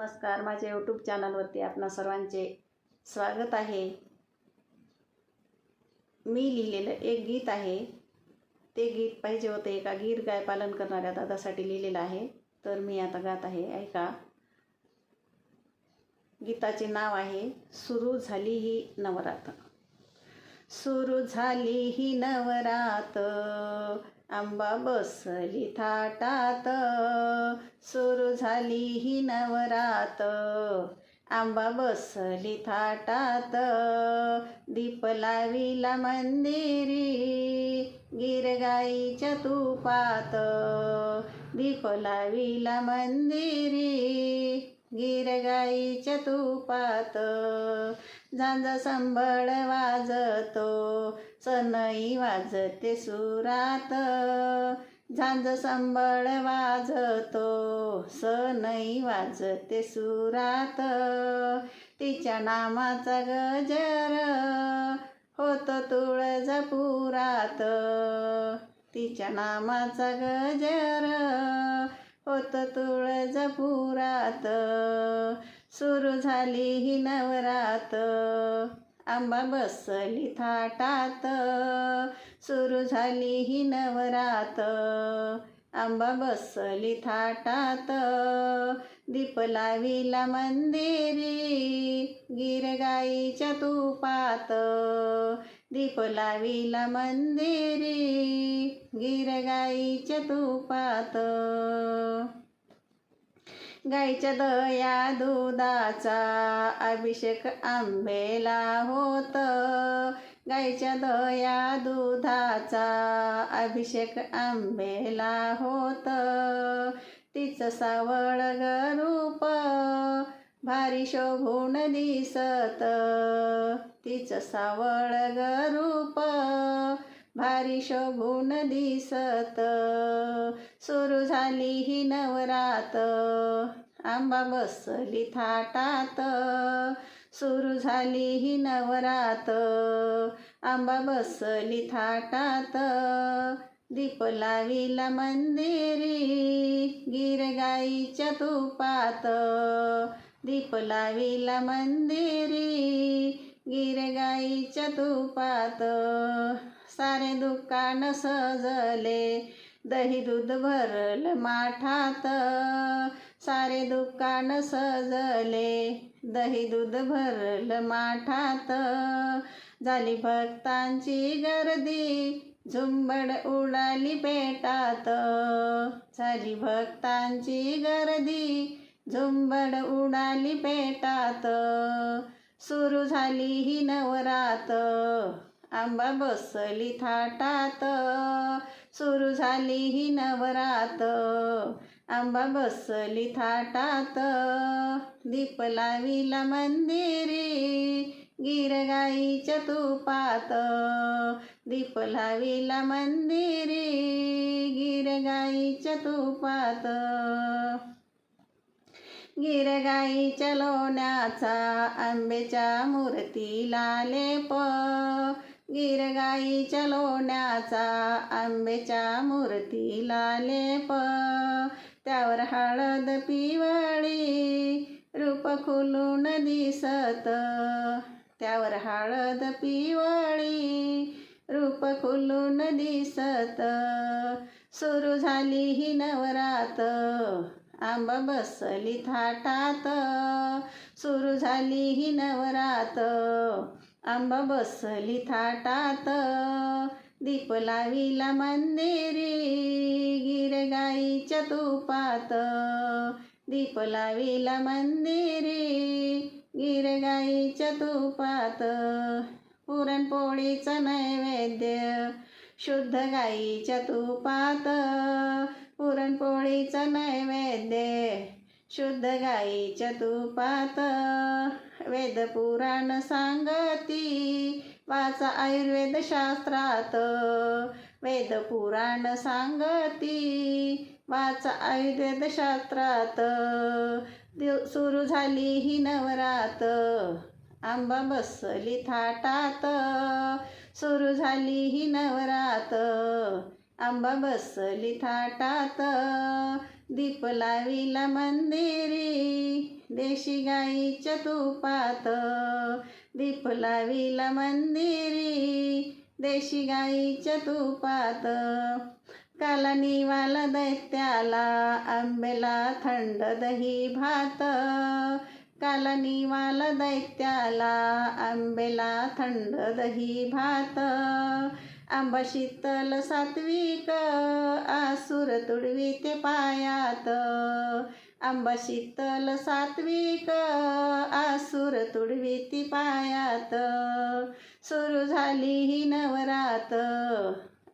नमस्कार माझ्या यूट्यूब चॅनलवरती आपणा सर्वांचे स्वागत आहे. मी लिहिलेलं एक गीत आहे. ते गीत पाहिजे होते एका गीर गाय पालन करणाऱ्या दादासाठी लिहिलेलं आहे. तर मी आता गात आहे ऐका. गीताचे नाव आहे सुरू झाली ही नवरात सुरू झाली ही नवरात आंबा बसली थाटात. झाली ही नवरात. आंबा बसली थाटात. दीप लाविला मंदिरी गिरगाईच्या तुपात. दीप लाविला मंदिरी गिरगाईच्या तुपात. झांजा संबळ वाजतो सनई वाजते सुरात. झांज संबळ वाजतो सनई वाजते सुरात. तिच्या नामाचा गजर होतो तुळजापुरात. तिच्या नामाचा गजर होत तुळजापुरात. सुरू झाली ही नवरात. आंबा बसली थाटात सुरू झाली ही नवरात. आंबा बसली थाटात दीप लाविला मंदिरी गिरगाईच्या तुपात. दीप लाविला मंदिरी गिरगाईच्या तुपात. गाईच्या दया दुधाचा अभिषेक आंबेला होत. गाईच्या दया दुधाचा अभिषेक आंबेला होत. तिचं सावळ रूप भारी शोभून दिसत. तिचं सावळ रूप भारी शोभून दिसत. सुरू झाली ही नवरात. आंबा बसली थाटात. सुरू झाली ही नवरात. आंबा बसली थाटात. दीप लाविला मंदिरी गिरगाईच्या तुपात. दीप लाविला मंदिरी गिरगाईच्या तुपात. सारे दुकान सजले दही दूध भरल माठात. सारे दुकान सजले दही दूध भरल माठात. झाली भक्तांची गर्दी झुंबड उडाली पेटात. झाली भक्तांची गर्दी झुंबड उडाली पेटात. सुरू झाली ही नवरात आंबा बसली थाटात. सुरू झाली ही नवरात. आंबा बसली थाटात. दीप लाविला मंदिरी गिरगाईच्या तुपात. दीप लाविला मंदिरी गिरगाईच्या तुपात. गिरगाईच्या लोण्याचा आंब्याच्या मूर्तीला लेप. गिरगाईच्या लोण्याचा आंब्याच्या मूर्तीला लेप. त्यावर हळद पिवळी रूप खुलून दिसत. त्यावर हळद पिवळी रूप खुलून दिसत. सुरू झाली ही नवरात. आंबा बसली थाटात. सुरू झाली ही नवरात. आंबा बसली थाटात दीप लाविला मंदिरी गिरगाईच्या तुपात. दीप लाविला मंदिरी गिरगाईच्या तुपात. पुरणपोळीचं नैवेद्य शुद्ध गाईच्या तुपात. पुरणपोळीचं नैवेद्य शुद्ध गाईच्या तुपात वेदपुराण सांगती. वाचा आयुर्वेद शास्त्रात वेदपुराण सांगती. वाचा आयुर्वेद शास्त्रात दिव सुरू झाली ही नवरात. आंबा बसली थाटात. सुरू झाली ही नवरात. आंबा बसली थाटात. दीप लाविला मंदिरी देशी गाईच्या तुपात. दीप लाविला मंदिरी देशी गाईच्या तुपात. काला निवाला दैत्याला आंबेला थंड दही भात. काला निवाला दैत्याला आंबेला थंड दही भात. आंबा शीतल सात्विक आसुर तुडवी ते पायात. आंबा शीतल सात्विक आसुर तुडवी ती पायात. सुरू झाली ही नवरात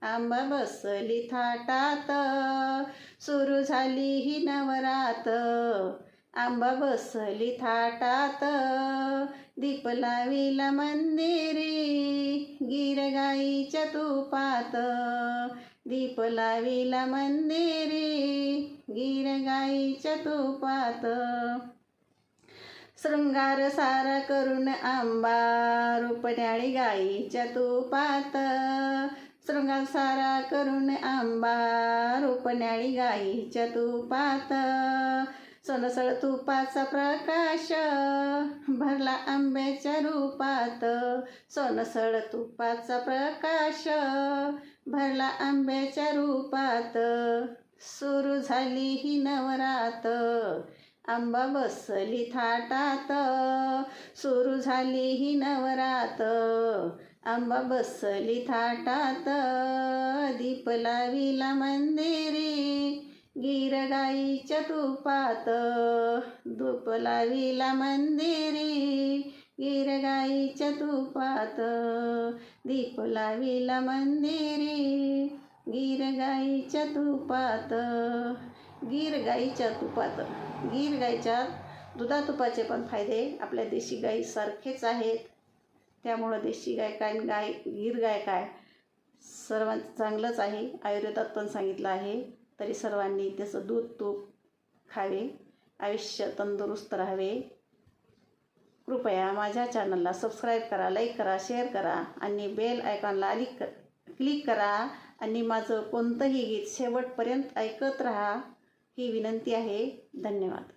आंबा बसली थाटात. सुरू झाली ही नवरात आंबा बसली थाटात. दीप लाविला मंदिरी गिर तुपात. दीप लाविला मंदिरी गिर तुपात. शृंगार सारा करून आंबा रूपण्याळी गाईच्या तुपात. शृंगार सारा करून आंबा रूपण्याळी गाईच्या तुपात. सोनसळ तुपाचा प्रकाश भरला आंब्याच्या रूपात. सोनसळ तुपाचा प्रकाश भरला आंब्याच्या रूपात. सुरू झाली ही नवरात. आंबा बसली थाटात. सुरू झाली ही नवरात. आंबा बसली थाटात. दीप लाविला मंदिरी. गिरगाईच्या तुपात धूप लाविला मंदिरी गिरगाईच्या तुपात दीप लाविला मंदिरी गिरगाईच्या तुपात गीर गाईच्या तुपात गीर गाईच्या दुधा तुपाचे पण फायदे आपल्या देशी गाईसारखेच आहेत. त्यामुळं देशी गाय काय आणि गाय गीर गाय काय सर्वांचं चांगलंच आहे. आयुर्वेदात पण सांगितलं आहे. तरी सर्वांनी त्याचं दूध तूप खावे. आयुष्य तंदुरुस्त राहावे. कृपया माझ्या चॅनलला सबस्क्राईब करा लाईक करा शेअर करा आणि बेल आयकॉनला आली क क्लिक करा आणि माझं कोणतंही गीत शेवटपर्यंत ऐकत राहा ही विनंती आहे. धन्यवाद.